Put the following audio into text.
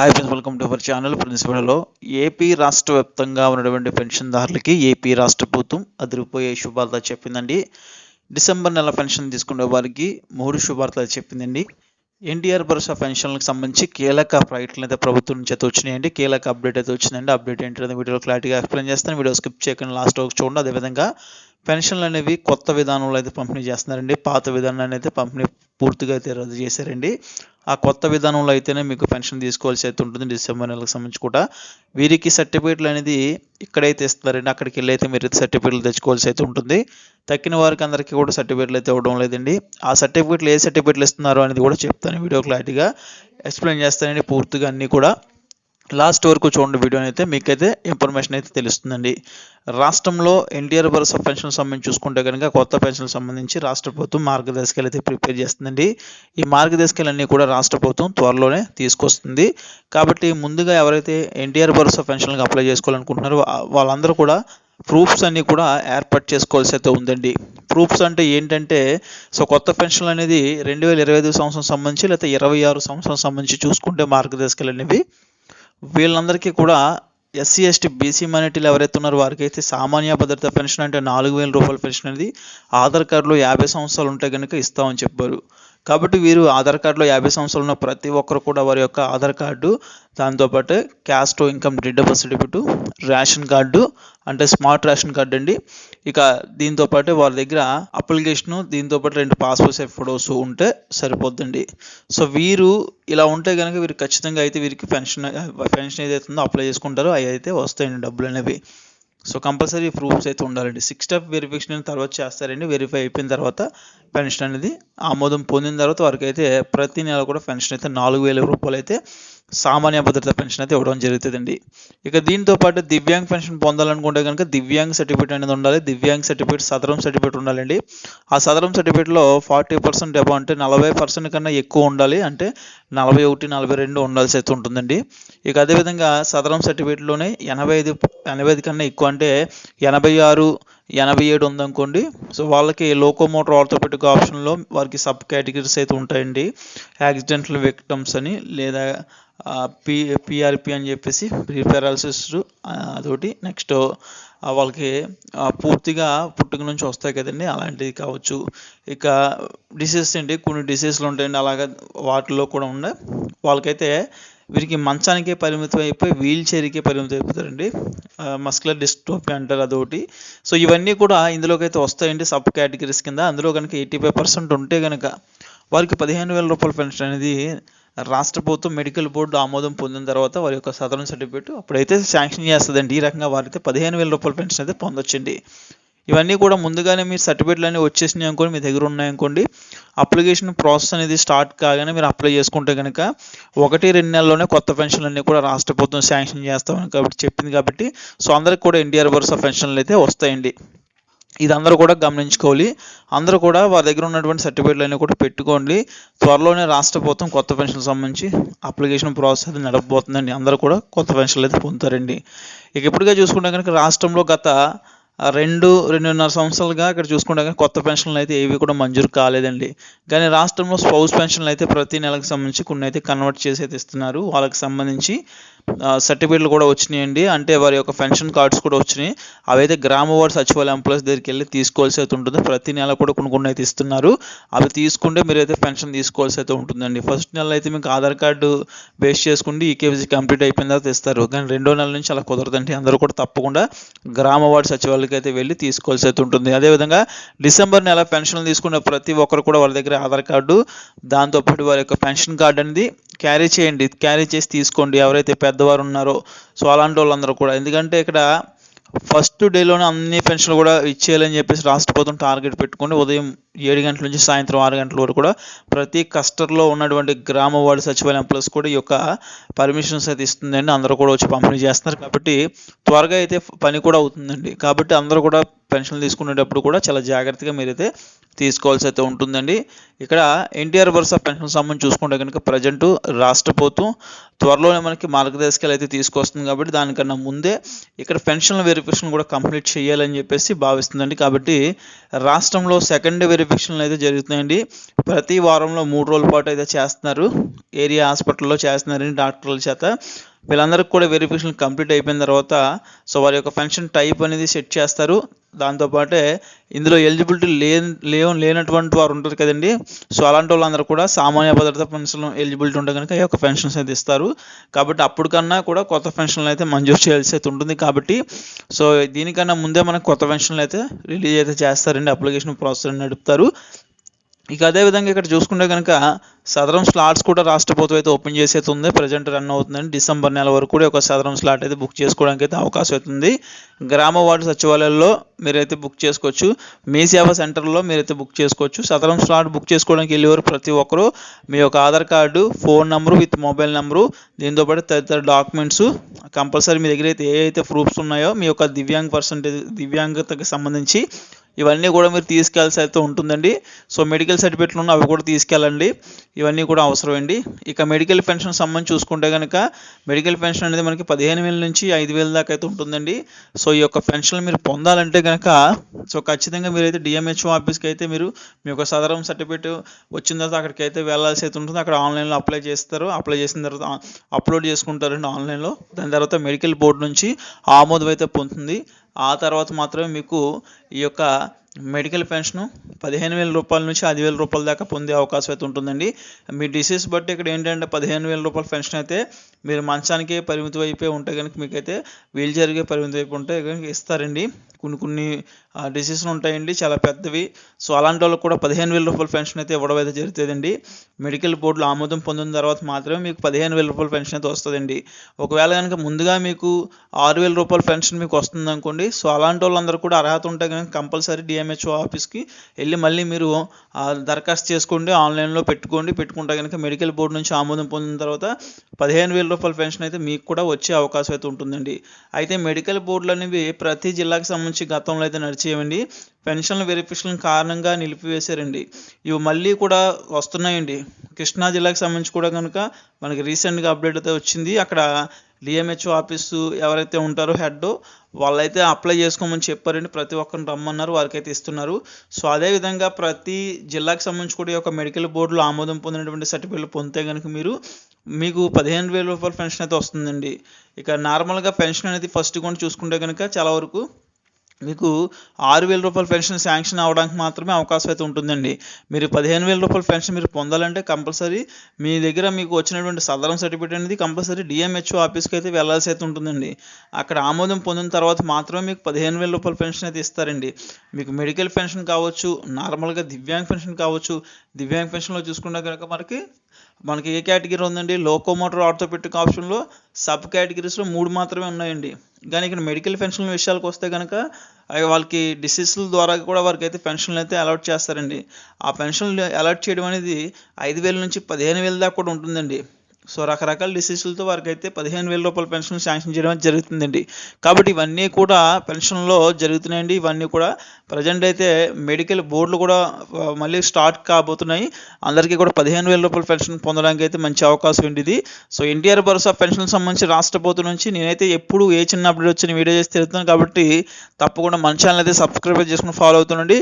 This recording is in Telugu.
Hi friends welcome to our channel ప్రిన్సిపల్లో AP రాష్ట్ర వ్యాప్తంగా ఉన్నటువంటి పెన్షన్దారులకి ఏపీ రాష్ట్ర ప్రభుత్వం అదిరిపోయే శుభార్త చెప్పిందండి. డిసెంబర్ నెల పెన్షన్ తీసుకునే వారికి మూడు శుభార్తలు చెప్పిందండి. ఎన్టీఆర్ భరోసా పెన్షన్లకు సంబంధించి కీలక ప్రకటనలు అయితే ప్రభుత్వం నుంచి అయితే వచ్చినాయండి. కీలక అప్డేట్ అయితే వచ్చిందండి. అప్డేట్ ఏంటంటే వీడియోలో క్లారిటీగా ఎక్స్ప్లెయిన్ చేస్తాను. వీడియో స్కిప్ చేయకుండా లాస్ట్ వరకు చూడండి. అదేవిధంగా పెన్షన్లు అనేవి కొత్త విధానంలో అయితే పంపిణీ చేస్తున్నారండి పాత విధానాన్ని అయితే పంపిణీ పూర్తిగా అయితే రద్దు చేశారండి. ఆ కొత్త విధానంలో అయితేనే మీకు పెన్షన్ తీసుకోవాల్సి అయితే ఉంటుంది డిసెంబర్ నెలకు సంబంధించి కూడా. వీరికి సర్టిఫికేట్లు అనేది ఇక్కడైతే ఇస్తున్నారండి అక్కడికి వెళ్ళి అయితే మీరు సర్టిఫికేట్లు తెచ్చుకోవాల్సి అయితే ఉంటుంది. తక్కిన వారికి అందరికీ కూడా సర్టిఫికేట్లు అయితే ఇవ్వడం లేదండి. ఆ సర్టిఫికేట్లు ఏ సర్టిఫికేట్లు ఇస్తున్నారు అనేది కూడా చెప్తాను వీడియో క్లారిటీగా. ఎక్స్ప్లెయిన్ చేస్తానండి పూర్తిగా అన్నీ కూడా. లాస్ట్ వరకు చూడండి వీడియోని అయితే మీకైతే ఇన్ఫర్మేషన్ అయితే తెలుస్తుందండి. రాష్ట్రంలో ఎన్టీఆర్ భరోసా పెన్షన్ సంబంధించి చూసుకుంటే కనుక కొత్త పెన్షన్ సంబంధించి రాష్ట్ర ప్రభుత్వం మార్గదర్శకాలు అయితే ప్రిపేర్ చేస్తుందండి. ఈ మార్గదర్శకాలన్నీ కూడా రాష్ట్ర ప్రభుత్వం త్వరలోనే తీసుకొస్తుంది. కాబట్టి ముందుగా ఎవరైతే ఎన్టీఆర్ భరోసా పెన్షన్లకు అప్లై చేసుకోవాలనుకుంటున్నారో వాళ్ళందరూ కూడా ప్రూఫ్స్ అన్నీ కూడా ఏర్పాటు చేసుకోవాల్సి అయితే ఉందండి. ప్రూఫ్స్ అంటే ఏంటంటే సో కొత్త పెన్షన్లు అనేది రెండు వేల ఇరవై ఐదు సంవత్సరం సంబంధించి లేకపోతే ఇరవై ఆరు సంవత్సరం సంబంధించి చూసుకుంటే మార్గదర్శకాలు అనేవి వీళ్ళందరికీ కూడా ఎస్సీ ఎస్టీ బీసీ మైనార్టీలు ఎవరైతే ఉన్నారో వారికి అయితే సామాన్య భద్రత పెన్షన్ అంటే నాలుగు వేల రూపాయల పెన్షన్ అనేది ఆధార్ కార్డులో యాభై సంవత్సరాలు ఉంటే కనుక ఇస్తామని చెప్పారు. కాబట్టి వీరు ఆధార్ కార్డులో యాభై సంవత్సరాలు ఉన్న ప్రతి ఒక్కరు కూడా వారి యొక్క ఆధార్ కార్డు దాంతోపాటు క్యాస్ట్ ఇన్కమ్ డిడబుల్ సర్టిఫికెట్ రేషన్ కార్డు అంటే స్మార్ట్ రేషన్ కార్డు అండి. ఇక దీంతో పాటు వారి దగ్గర అప్లికేషను దీంతో పాటు రెండు పాస్పోర్ట్ సైజ్ ఫొటోస్ ఉంటే సరిపోద్దండి. సో వీరు ఇలా ఉంటే కనుక వీరు ఖచ్చితంగా అయితే వీరికి పెన్షన్ పెన్షన్ ఏదైతే ఉందో అప్లై చేసుకుంటారో అవి అయితే వస్తాయండి డబ్బులు అనేవి. సో కంపల్సరీ ప్రూఫ్స్ అయితే ఉండాలండి. సిక్స్ స్టెప్ వెరిఫికేషన్ తర్వాత చేస్తారండి. వెరిఫై అయిపోయిన తర్వాత పెన్షన్ అనేది ఆమోదం పొందిన తర్వాత వారికి అయితే ప్రతి నెల కూడా పెన్షన్ అయితే నాలుగు వేల రూపాయలు అయితే సామాన్య భద్రత పెన్షన్ అయితే ఇవ్వడం జరుగుతుందండి. ఇక దీంతో పాటు దివ్యాంగ్ పెన్షన్ పొందాలనుకుంటే కనుక దివ్యాంగ్ సర్టిఫికేట్ అనేది ఉండాలి. దివ్యాంగ్ సర్టిఫికేట్ సదరం సర్టిఫికేట్ ఉండాలండి. ఆ సదరం సర్టిఫికేట్లో ఫార్టీ పర్సెంట్ అబౌ అంటే నలభై పర్సెంట్ కన్నా ఎక్కువ ఉండాలి. అంటే నలభై ఒకటి నలభై రెండు ఉండాల్సి అయితే ఉంటుందండి. ఇక అదేవిధంగా సదరం సర్టిఫికేట్లోనే ఎనభై ఐదు ఎనభై ఐదు కన్నా ఎక్కువ అంటే ఎనభై ఆరు ఎనభై ఏడు ఉందనుకోండి. సో వాళ్ళకి లోకోమోటర్ ఆర్థోపెటిక్ ఆప్షన్లో వారికి సబ్ కేటగిరీస్ అయితే ఉంటాయండి. యాక్సిడెంటల్ విక్టమ్స్ అని లేదా పి పిఆర్పి అని చెప్పేసి ప్రిఫెరాల్సిస్ అదొకటి. నెక్స్ట్ వాళ్ళకి పూర్తిగా పుట్టుక నుంచి వస్తాయి కదండి. అలాంటివి కావచ్చు. ఇక డిసీజెస్ అండి. కొన్ని డిసీజెస్లు ఉంటాయండి. అలాగా వాటిలో కూడా ఉన్నాయి వాళ్ళకైతే వీరికి మంచానికే పరిమితం అయిపోయి వీల్ చైర్కే పరిమితం అయిపోతారండి. మస్కులర్ డిస్ట్రోఫీ అంటారు అదొకటి. సో ఇవన్నీ కూడా ఇందులోకి అయితే వస్తాయండి సబ్ కేటగిరీస్ కింద. అందులో కనుక ఎయిటీ ఫైవ్ పర్సెంట్ ఉంటే కనుక వారికి పదిహేను వేల రూపాయల పెన్షన్ అనేది రాష్ట్ర ప్రభుత్వం మెడికల్ బోర్డు ఆమోదం పొందిన తర్వాత వారి యొక్క సదరన్ సర్టిఫికేట్ అప్పుడైతే శాంక్షన్ చేస్తుందండి. ఈ రకంగా వారైతే పదిహేను వేల రూపాయల పెన్షన్ అయితే పొందొచ్చండి. ఇవన్నీ కూడా ముందుగానే మీరు సర్టిఫికేట్లు అన్నీ వచ్చేసినాయి అనుకోండి మీ దగ్గర ఉన్నాయనుకోండి అప్లికేషన్ ప్రాసెస్ అనేది స్టార్ట్ కాగానే మీరు అప్లై చేసుకుంటే కనుక ఒకటి రెండు నెలల్లోనే కొత్త పెన్షన్లు అన్నీ కూడా రాష్ట్ర ప్రభుత్వం శాంక్షన్ చేస్తామని కాబట్టి చెప్పింది కాబట్టి సో అందరికి కూడా ఎన్టీఆర్ భరోసా పెన్షన్లు అయితే వస్తాయండి. ఇది అందరూ కూడా గమనించుకోవాలి. అందరూ కూడా వారి దగ్గర ఉన్నటువంటి సర్టిఫికేట్లు అన్నీ కూడా పెట్టుకోండి. త్వరలోనే రాష్ట్ర ప్రభుత్వం కొత్త పెన్షన్ సంబంధించి అప్లికేషన్ ప్రాసెస్ అది నడపబోతుందండి. అందరూ కూడా కొత్త పెన్షన్లు అయితే పొందుతారండి. ఇక ఇప్పటికే చూసుకుంటే కనుక రాష్ట్రంలో గత రెండు రెండున్నర సంవత్సరాలుగా ఇక్కడ చూసుకుంటే కొత్త పెన్షన్లు అయితే ఏవి కూడా మంజూరు కాలేదండి. కానీ రాష్ట్రంలో స్పౌస్ పెన్షన్లు అయితే ప్రతి నెలకు సంబంధించి కొన్ని అయితే కన్వర్ట్ చేసి అయితే ఇస్తున్నారు. వాళ్ళకి సంబంధించి సర్టిఫికేట్లు కూడా వచ్చినాయండి. అంటే వారి యొక్క పెన్షన్ కార్డ్స్ కూడా వచ్చినాయి. అవైతే గ్రామ వార్డు సచివాలయ ఎంప్లాయీస్ దగ్గరికి వెళ్ళి తీసుకోవాల్సి అయితే ఉంటుంది. ప్రతి నెల కూడా కొన్ని కొన్ని అయితే ఇస్తున్నారు. అవి తీసుకుంటే మీరైతే పెన్షన్ తీసుకోవాల్సి అయితే ఉంటుందండి. ఫస్ట్ నెల అయితే మీకు ఆధార్ కార్డు బేస్ చేసుకుంటే ఈకేవీసీ కంప్లీట్ అయిపోయిన తర్వాత ఇస్తారు. కానీ రెండో నెల నుంచి అలా కుదరదండి. అందరూ కూడా తప్పకుండా గ్రామ వార్డు సచివాలయకి అయితే వెళ్ళి తీసుకోవాల్సి అయితే ఉంటుంది. అదేవిధంగా డిసెంబర్ నెల పెన్షన్లు తీసుకున్న ప్రతి ఒక్కరు కూడా వాళ్ళ దగ్గర ఆధార్ కార్డు. దాంతోపాటు వారి యొక్క పెన్షన్ కార్డు అనేది క్యారీ చేయండి. క్యారీ చేసి తీసుకోండి. ఎవరైతే పెద్దవారు ఉన్నారో సో అలాంటి వాళ్ళందరూ కూడా. ఎందుకంటే ఇక్కడ ఫస్ట్ డేలోనే అన్ని పెన్షన్లు కూడా ఇచ్చేయాలని చెప్పేసి రాష్ట్ర ప్రభుత్వం టార్గెట్ పెట్టుకొని ఉదయం ఏడు గంటల నుంచి సాయంత్రం ఆరు గంటల వరకు కూడా ప్రతి కస్టర్లో ఉన్నటువంటి గ్రామ వార్డు సచివాలయం ప్లస్ కూడా ఈ యొక్క పర్మిషన్స్ అయితే ఇస్తుందండి. అందరూ కూడా వచ్చి పంపిణీ చేస్తున్నారు. కాబట్టి త్వరగా అయితే పని కూడా అవుతుందండి. కాబట్టి అందరూ కూడా పెన్షన్లు తీసుకునేటప్పుడు కూడా చాలా జాగ్రత్తగా మీరైతే తీసుకోవాల్సి అయితే ఉంటుందండి. ఇక్కడ ఎన్టీఆర్ భరోసా పెన్షన్ సంబంధించి చూసుకుంటే కనుక ప్రజెంట్ రాష్ట్ర ప్రభుత్వం త్వరలోనే మనకి మార్గదర్శకాలు అయితే తీసుకొస్తుంది కాబట్టి దానికన్నా ముందే ఇక్కడ పెన్షన్ వెరిఫికేషన్ కూడా కంప్లీట్ చేయాలని చెప్పేసి భావిస్తుందండి. కాబట్టి రాష్ట్రంలో సెకండ్ వెరిఫికేషన్లు అయితే జరుగుతున్నాయండి. ప్రతి వారంలో మూడు రోజుల పాటు అయితే చేస్తున్నారు. ఏరియా హాస్పిటల్లో చేస్తున్నారని డాక్టర్ల చేత. వీళ్ళందరికీ కూడా వెరిఫికేషన్ కంప్లీట్ అయిపోయిన తర్వాత సో వారి యొక్క పెన్షన్ టైప్ అనేది సెట్ చేస్తారు. దాంతోపాటే ఇందులో ఎలిజిబిలిటీ లేని లేవు లేనటువంటి వారు ఉంటారు కదండి. సో అలాంటి వాళ్ళందరూ కూడా సామాన్య భద్రత పెన్షన్ ఎలిజిబిలిటీ ఉంటే కనుక ఈ యొక్క పెన్షన్స్ అయితే ఇస్తారు. కాబట్టి అప్పటికన్నా కూడా కొత్త పెన్షన్లు అయితే మంజూరు చేయాల్సి అయితే ఉంటుంది కాబట్టి సో దీనికన్నా ముందే మనకు కొత్త పెన్షన్లు అయితే రిలీజ్ అయితే చేస్తారండి. అప్లికేషన్ ప్రాసెస్ నడుపుతారు. ఇక అదేవిధంగా ఇక్కడ చూసుకుంటే కనుక సదరం స్లాట్స్ కూడా రాష్ట్ర ప్రభుత్వం అయితే ఓపెన్ చేసి అయితే ఉంది ప్రజెంట్ రన్ అవుతుందండి డిసెంబర్ నెల వరకు కూడా ఒక సదరం స్లాట్ అయితే బుక్ చేసుకోవడానికి అయితే అవకాశం అవుతుంది. గ్రామ వార్డు సచివాలయాల్లో మీరైతే బుక్ చేసుకోవచ్చు. మీ సేవా సెంటర్లో మీరైతే బుక్ చేసుకోవచ్చు. సదరం స్లాట్ బుక్ చేసుకోవడానికి వెళ్ళేవారు ప్రతి ఒక్కరూ మీ యొక్క Aadhaar card phone number with mobile number దీంతోపాటు తదితర డాక్యుమెంట్స్ కంపల్సరీ మీ దగ్గర అయితే ఏ అయితే ప్రూఫ్స్ ఉన్నాయో మీ యొక్క దివ్యాంగ్ పర్సంటేజ్ దివ్యాంగతకు సంబంధించి ఇవన్నీ కూడా మీరు తీసుకెళ్ళాల్సి అయితే ఉంటుందండి. సో మెడికల్ సర్టిఫికేట్లు ఉన్న అవి కూడా తీసుకెళ్ళండి. ఇవన్నీ కూడా అవసరం అండి ఇక మెడికల్ పెన్షన్ సంబంధించి చూసుకుంటే కనుక మెడికల్ పెన్షన్ అనేది మనకి పదిహేను వేల నుంచి ఐదు వేల దాకా అయితే ఉంటుందండి. సో ఈ యొక్క పెన్షన్ మీరు పొందాలంటే కనుక సో ఖచ్చితంగా మీరైతే డిఎంహెచ్ఓ ఆఫీస్కి అయితే మీరు మీ యొక్క సదరం సర్టిఫికేట్ వచ్చిన తర్వాత అక్కడికి అయితే వెళ్ళాల్సి అయితే ఉంటుంది. అక్కడ ఆన్లైన్లో అప్లై చేస్తారు. అప్లై చేసిన తర్వాత అప్లోడ్ చేసుకుంటారండి ఆన్లైన్లో. దాని తర్వాత మెడికల్ బోర్డు నుంచి ఆమోదం అయితే పొందుతుంది. ఆ తర్వాత మాత్రమే మీకు ఈ యొక్క మెడికల్ పెన్షన్ పదిహేను వేల రూపాయల నుంచి ఐదు వేల రూపాయల దాకా పొందే అవకాశం అయితే ఉంటుందండి. మీ డిసీజ్ బట్టి ఇక్కడ ఏంటంటే పదిహేను వేల రూపాయల పెన్షన్ అయితే మీరు మంచానికే పరిమితం అయిపోయి ఉంటే కనుక మీకైతే వీల్ చైర్కే పరిమితం అయిపోయి ఉంటే కనుక ఇస్తారండి. కొన్ని కొన్ని డిసీజులు ఉంటాయండి చాలా పెద్దవి. సో అలాంటి వాళ్ళకి కూడా పదిహేను వేల రూపాయల పెన్షన్ అయితే ఇవ్వడం అయితే జరుగుతుందండి. మెడికల్ బోర్డులో ఆమోదం పొందిన తర్వాత మాత్రమే మీకు పదిహేను వేల రూపాయల పెన్షన్ అయితే వస్తుందండి. ఒకవేళ కనుక ముందుగా మీకు ఆరు వేల రూపాయల పెన్షన్ మీకు వస్తుంది అనుకోండి సో అలాంటి వాళ్ళందరూ కూడా అర్హత ఉంటే కనుక కంపల్సరీ డిఎంహెచ్ఓ ఆఫీస్కి వెళ్ళి మళ్ళీ మీరు దరఖాస్తు చేసుకోండి ఆన్లైన్లో పెట్టుకోండి. పెట్టుకుంటే కనుక మెడికల్ బోర్డు నుంచి ఆమోదం పొందిన తర్వాత పదిహేను వేల రూపాయల పెన్షన్ అయితే మీకు కూడా వచ్చే అవకాశం అయితే ఉంటుందండి. అయితే మెడికల్ బోర్డులు అనేవి ప్రతి జిల్లాకి సంబంధించి గతంలో అయితే నడిచేయండి పెన్షన్ల వెరిఫికేషన్ కారణంగా నిలిపివేశారండి. ఇవి మళ్ళీ కూడా వస్తున్నాయండి. కృష్ణా జిల్లాకు సంబంధించి కూడా కనుక మనకి రీసెంట్గా అప్డేట్ అయితే వచ్చింది. అక్కడ డిఎంహెచ్ఓ ఆఫీసు ఎవరైతే ఉంటారో హెడ్ వాళ్ళైతే అప్లై చేసుకోమని చెప్పారండి. ప్రతి ఒక్కరిని రమ్మన్నారు వారికి అయితే ఇస్తున్నారు. సో అదేవిధంగా ప్రతి జిల్లాకి సంబంధించి కూడా ఈ యొక్క మెడికల్ బోర్డులో ఆమోదం పొందినటువంటి సర్టిఫికేట్లు పొందితే కనుక మీరు మీకు పదిహేను వేల రూపాయల పెన్షన్ అయితే వస్తుందండి. ఇక నార్మల్గా పెన్షన్ అనేది ఫస్ట్ కూడా చూసుకుంటే కనుక చాలా వరకు మీకు ఆరు వేల రూపాయల పెన్షన్ శాంక్షన్ అవ్వడానికి మాత్రమే అవకాశం అయితే ఉంటుందండి. మీరు పదిహేను వేల రూపాయల పెన్షన్ మీరు పొందాలంటే కంపల్సరీ మీ దగ్గర మీకు వచ్చినటువంటి సదరం సర్టిఫికేట్ అనేది కంపల్సరీ డిఎంహెచ్ఓ ఆఫీస్కి అయితే వెళ్ళాల్సి అయితే ఉంటుందండి. అక్కడ ఆమోదం పొందిన తర్వాత మాత్రమే మీకు పదిహేను వేల రూపాయల పెన్షన్ అయితే ఇస్తారండి. మీకు మెడికల్ పెన్షన్ కావచ్చు నార్మల్గా దివ్యాంగ్ పెన్షన్ కావచ్చు. దివ్యాంగ్ పెన్షన్లో చూసుకుంటే కనుక మనకి మనకి ఏ కేటగిరీ ఉందండి? లోకోమోటర్ ఆర్థోపెటిక్ ఆప్షన్లో సబ్ కేటగిరీస్లో మూడు మాత్రమే ఉన్నాయండి. కానీ ఇక్కడ మెడికల్ పెన్షన్ విషయాలకు వస్తే కనుక వాళ్ళకి డిసీజ్ల ద్వారా కూడా వారికి అయితే పెన్షన్లు అయితే అలాట్ చేస్తారండి. ఆ పెన్షన్లు అలాట్ చేయడం అనేది ఐదు వేల నుంచి పదిహేను వేల దాకా కూడా ఉంటుందండి. సో రకరకాల డిసీజులతో వారికి అయితే పదిహేను వేల రూపాయల పెన్షన్ శాంక్షన్ చేయడం జరుగుతుందండి. కాబట్టి ఇవన్నీ కూడా పెన్షన్లో జరుగుతున్నాయండి. ఇవన్నీ కూడా ప్రజెంట్ అయితే మెడికల్ బోర్డులు కూడా మళ్ళీ స్టార్ట్ కాబోతున్నాయి. అందరికీ కూడా పదిహేను వేల రూపాయల పెన్షన్ పొందడానికి అయితే మంచి అవకాశం ఉంది ఇది. సో ఎన్టీఆర్ భరోసా పెన్షన్ సంబంధించి రాష్ట్ర ప్రభుత్వం నుంచి నేనైతే ఎప్పుడు ఏ చిన్న అప్డేట్ వచ్చిన వీడియో చేసి తెలుస్తాను కాబట్టి తప్పకుండా మన ఛానల్ అయితే సబ్స్క్రైబ్ చేసుకుని ఫాలో అవుతుండండి.